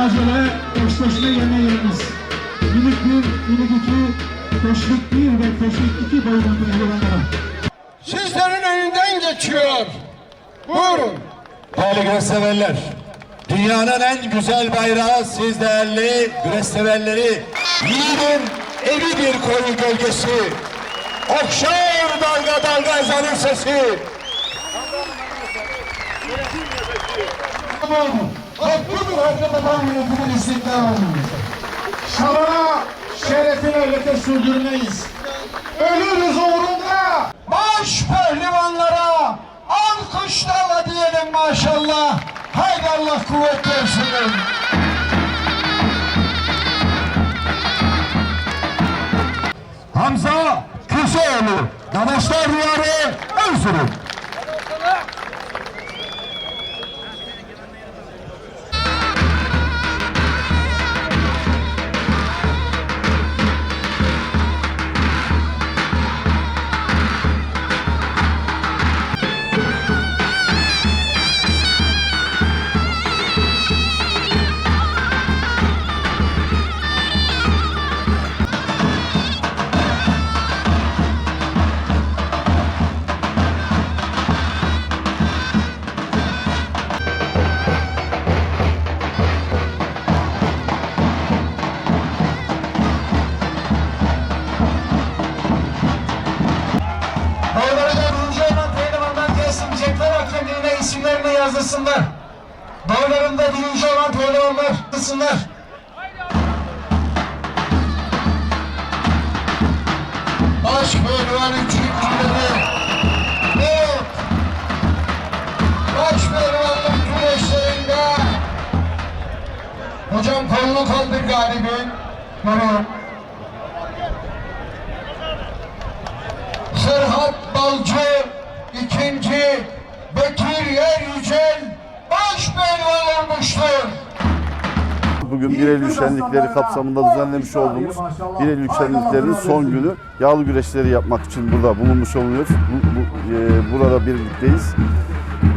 acele eşleşme yerine gelmez. Minik bir, minik iki, teşvik bir ve teşvik iki boyunlu hayvanlara. Sizlerin önünden geçiyor. Buyurun. Değerli güreş severler, dünyanın en güzel bayrağı siz değerli güreş severleri. Yiğidin evi bir koyu gölgesi. Okşar dalga dalga ezanın sesi. Hakkıdır hakikaten yönetimin istiklal Şanına, şerefine leke sürdürmeyiz. Ölürüz uğrunda. Baş pehlivanlara alkışlarla diyelim maşallah. Haydi Allah kuvvet versin. Hamza Köseoğlu, Dadaşlar Diyarı Erzurum. Yazdırsınlar. Dağlarında birinci olan pehlivanlar yazdırsınlar. Baş pehlivan üçüncüleri. Evet. Baş pehlivanlık güreşlerinde. Hocam kolunu kaldır galibin. Görüyorum. Serhat Balcı Yücel baş pehlivan olmuştur. Bugün 1 Eylül şenlikleri kapsamında düzenlemiş olduğumuz 1 Eylül şenliklerinin son günü yağlı güreşleri yapmak için burada bulunmuş oluyoruz. Bu, bu- e, burada birlikteyiz.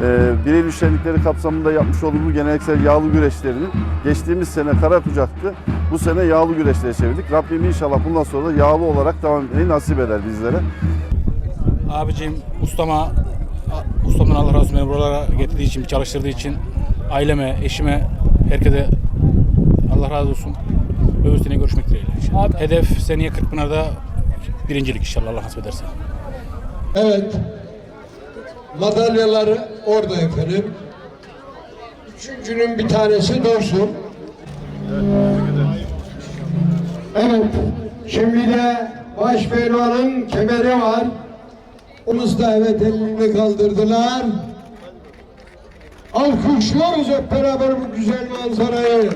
E, 1 Eylül şenlikleri kapsamında yapmış olduğumuz geleneksel yağlı güreşlerini geçtiğimiz sene Karakucak'tı. Bu sene yağlı güreşlere çevirdik. Rabbim inşallah bundan sonra da yağlı olarak devam etmeyi nasip eder bizlere. Abicim ustama, ustamdan Allah razı olsun beni buralara getirdiği için, çalıştırdığı için aileme, eşime, herkese Allah razı olsun. Öbür sene görüşmek dileğiyle. inşallah. Hedef seneye Kırkpınar'da birincilik inşallah Allah nasip ederse. Evet. Madalyaları orada efendim. Üçüncünün bir tanesi Dursun. Evet. Şimdi de baş pehlivanın kemeri var. Omuzda evet elini kaldırdılar. Alkışlıyoruz hep beraber bu güzel manzarayı.